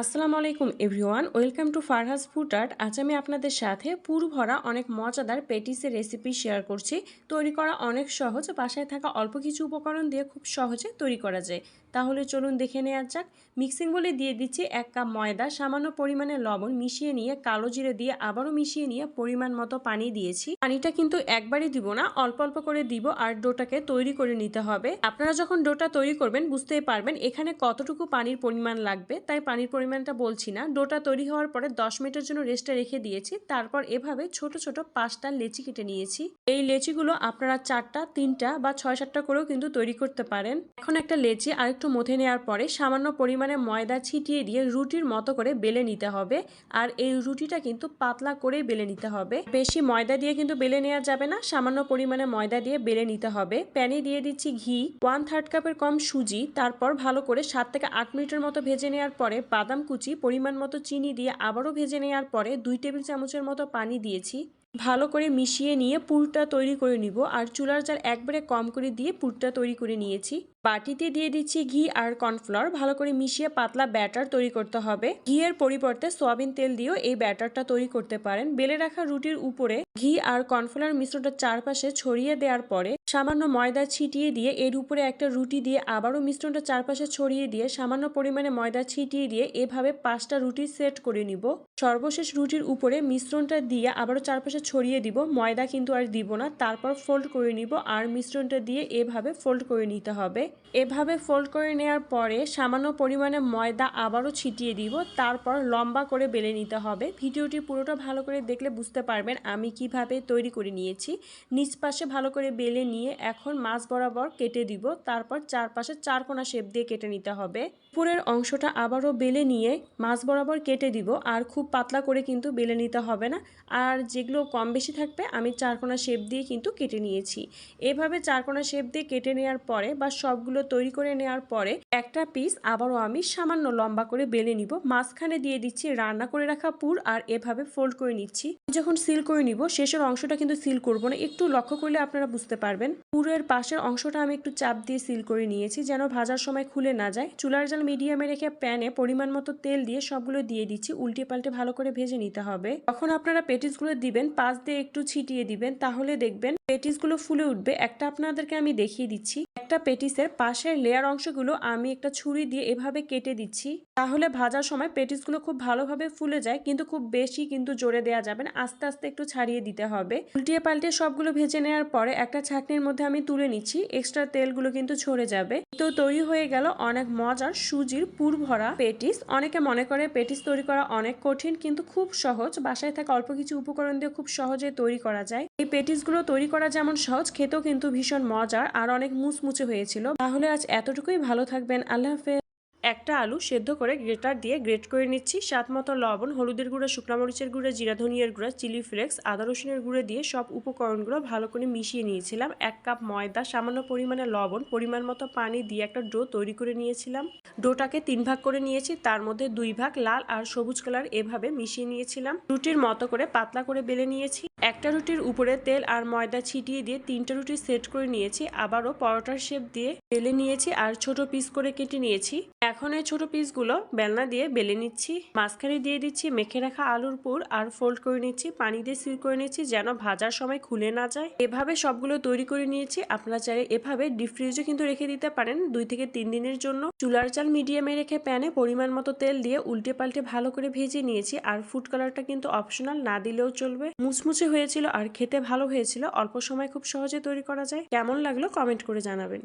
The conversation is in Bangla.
আসসালামু আলাইকুম, everyone. Welcome to Farha's food art. আজ আমি আপনাদের সাথে পুর ভরা অনেক মজাদার পেটিসের রেসিপি শেয়ার করছি। তৈরি করা অনেক সহজ, বাসায় থাকা অল্প কিছু উপকরণ দিয়ে খুব সহজে তৈরি করা যায়। তাহলে চলুন দেখে নেওয়া যাক। মিক্সিং বলে দিয়ে দিচ্ছি এক কাপ ময়দা, সামান্য পরিমাণে লবণ মিশিয়ে নিয়ে কালো জিরে দিয়ে আবারও মিশিয়ে নিয়ে পরিমাণ মতো পানি দিয়েছি। পানিটা কিন্তু একবারই দিব না, অল্প অল্প করে দিব আর ডোটাকে তৈরি করে নিতে হবে। আপনারা যখন ডোটা তৈরি করবেন, বুঝতেই পারবেন এখানে কতটুকু পানির পরিমাণ লাগবে। তাই পানির পরিমাণটা বলছি না, ডোটা তৈরি হওয়ার পরে দশ মিনিটের জন্য রেস্টে রেখে দিয়েছি, তারপর এভাবে ছোট ছোট পাঁচটা লেচি কেটে নিয়েছি। এই লেচিগুলো আপনারা চারটা, তিনটা বা ছয় সাতটা করেও কিন্তু তৈরি করতে পারেন। এখন একটা লেচি আর একটু মথে নেওয়ার পরে সামান্য পরিমাণে ময়দা ছিটিয়ে দিয়ে রুটির মতো করে বেলে নিতে হবে। আর এই রুটিটা কিন্তু পাতলা করে বেলে নিতে হবে। বেশি ময়দা দিয়ে কিন্তু বেলে নেওয়া যাবে না, সামান্য পরিমাণে ময়দা দিয়ে বেলে নিতে হবে। প্যানে দিয়ে দিচ্ছি ঘি ওয়ান থার্ড কাপের কম সুজি, তারপর ভালো করে সাত থেকে আট মিনিটের মতো ভেজে নেওয়ার পরে বাদাম কুচি, পরিমাণ মতো চিনি দিয়ে আবারও ভেজে নেওয়ার পরে দুই টেবিল চামচের মতো পানি দিয়েছি। ভালো করে মিশিয়ে নিয়ে পুরটা তৈরি করে নিব আর চুলার জার একবারে কম করে দিয়ে পুরটা তৈরি করে নিয়েছি। বাটিতে দিয়ে দিচ্ছি ঘি আর কর্নফ্লাওয়ার, ভালো করে মিশিয়ে পাতলা ব্যাটার তৈরি করতে হবে। ঘিয়ের পরিবর্তে সয়াবিন তেল দিয়েও এই ব্যাটারটা তৈরি করতে পারেন। বেলে রাখা রুটির উপরে ঘি আর কর্নফ্লাওয়ার মিশ্রণটা চারপাশে ছড়িয়ে দেওয়ার পরে সামান্য ময়দা ছিটিয়ে দিয়ে, এর উপরে একটা রুটি দিয়ে আবারও মিশ্রণটা চারপাশে ছড়িয়ে দিয়ে, সামান্য পরিমাণে ময়দা ছিটিয়ে দিয়ে এভাবে পাঁচটা রুটি সেট করে নিব। সর্বশেষ রুটির উপরে মিশ্রণটা দিয়ে আবারও চারপাশে ছড়িয়ে দিব। ময়দা কিন্তু আর দিব না, তারপর ফোল্ড করে নিব আর মিশ্রণটা দিয়ে এভাবে ফোল্ড করে নিতে হবে। এভাবে ফোল্ড করে নেওয়ার পরে সামান্য পরিমাণে ময়দা আবারও ছিটিয়ে দিব, তারপর লম্বা করে বেলে নিতে হবে। ভিডিওটি পুরোটা ভালো করে দেখলে বুঝতে পারবেন আমি কীভাবে তৈরি করে নিয়েছি। নিচ পাশে ভালো করে বেলে নিয়ে এখন মাছ বরাবর কেটে দিব। তারপর চারপাশে চারকোনা শেপ দিয়ে কেটে নিতে হবে। উপরের অংশটা আবারও বেলে নিয়ে মাছ বরাবর কেটে দিব। আর খুব পাতলা করে কিন্তু বেলে নিতে হবে না। আর যেগুলো কম বেশি থাকবে, আমি চারকোনা শেপ দিয়ে কিন্তু কেটে নিয়েছি। এভাবে চারকোনা শেপ দিয়ে কেটে নেওয়ার পরে বা সবগুলো তৈরি করে নেওয়ার পরে একটা পিস আবারও আমি সামান্য লম্বা করে বেলে নিব। মাঝখানে দিয়ে দিচ্ছি রান্না করে রাখা পুর আর এভাবে ফোল্ড করে নিচ্ছি। যখন সিল করে নিব, শেষের অংশটা কিন্তু সিল করব না। একটু লক্ষ্য করলে আপনারা বুঝতে পারবেন। পুরের পাশের অংশটা আমি একটু চাপ দিয়ে সিল করে নিয়েছি যেন ভাজার সময় খুলে না যায়। চুলার জাল মিডিয়ামে রেখে প্যানে পরিমাণ মতো তেল দিয়ে সবগুলো দিয়ে দিচ্ছি। উল্টে পাল্টে ভালো করে ভেজে নিতে হবে। তখন আপনারা পেটিসগুলো দিবেন, পাশ দিয়ে একটু ছিটিয়ে দিবেন, তাহলে দেখবেন পেটিসগুলো ফুলে উঠবে। একটা আপনাদেরকে আমি দেখিয়ে দিচ্ছি। একটা পেটিসের পাশের লেয়ার অংশগুলো আমি একটা ছুরি দিয়ে এভাবে কেটে দিচ্ছি। তাহলে ভাজার সময় পেটিসগুলো খুব ভালোভাবে ফুলে যায়, কিন্তু খুব বেশি কিন্তু জোরে দেওয়া যাবে না। আস্তে আস্তে একটু ছাড়িয়ে দিতে হবে। উল্টিয়ে পাল্টে সবগুলো ভেজে নেওয়ার পরে একটা ছাকনির মধ্যে আমি তুলে নিচ্ছি। এক্সট্রা তেলগুলো কিন্তু ঝরে যাবে। তো তৈরি হয়ে গেল অনেক মজার সুজির পুর ভরা পেটিস। অনেকে মনে করে পেটিস তৈরি করা অনেক কঠিন, কিন্তু খুব সহজ। বাসায় থাকা অল্প কিছু উপকরণ দিয়ে খুব সহজে তৈরি করা যায়। এই পেটিসগুলো তৈরি করা যেমন সহজ, খেতেও কিন্তু ভীষণ মজার। আর অনেক মুচমুচে হয়েছিল। তাহলে আজ এতটুকুই। ভালো থাকবেন। আল্লাহ হাফেজ। একটা আলু সেদ্ধ করে গ্রেটার দিয়ে গ্রেট করে নিচ্ছি। স্বাদ মতো লবণ, হলুদের গুঁড়া মরিচের গুঁড়া, জিরা, ধনিয়ার গুঁড়া, চিলি ফ্লেক্স, আদা রসুনের গুঁড়ো দিয়ে সব উপকরণগুলো ভালো করে মিশিয়ে নিয়েছিলাম। এক কাপ ময়দা, সামান্য পরিমাণে লবণ, পরিমাণ মতো পানি দিয়ে একটা ডো তৈরি করে নিয়েছিলাম। ডোটাকে তিন ভাগ করে নিয়েছি। তার মধ্যে দুই ভাগ লাল আর সবুজ কালার এভাবে মিশিয়ে নিয়েছিলাম। রুটির মতো করে পাতলা করে বেলে নিয়েছি। একটা রুটির উপরে তেল আর ময়দা ছিটিয়ে দিয়ে তিনটা রুটি সেট করে নিয়েছি। আবারও পরোটার শেপ দিয়ে বেলে নিয়েছি আর ছোট পিস করে কেটে নিয়েছি। এখন এই ছোট পিসগুলো বেলনা দিয়ে বেলে নিচ্ছি। মাঝখানে দিয়ে দিচ্ছি মেখে রাখা আলুর পুর আর ফোল্ড করে নিচ্ছি। পানি দিয়ে সিল করে নিচ্ছি যেন ভাজার সময় খুলে না যায়। এভাবে সবগুলো তৈরি করে নিয়েছি। আপনারা চাইলে এভাবে ডিপ ফ্রিজে কিন্তু রেখে দিতে পারেন দুই থেকে তিন দিনের জন্য। চুলার চাল মিডিয়ামে রেখে প্যানে পরিমাণ মতো তেল দিয়ে উল্টে পাল্টে ভালো করে ভেজে নিয়েছি। আর ফুড কালারটা কিন্তু অপশনাল না দিলেও চলবে। মুচমুচে হয়েছিল আর খেতে ভালো হয়েছিল, অল্প সময় খুব সহজে তৈরি করা যায়, কেমন লাগল কমেন্ট করে জানাবেন।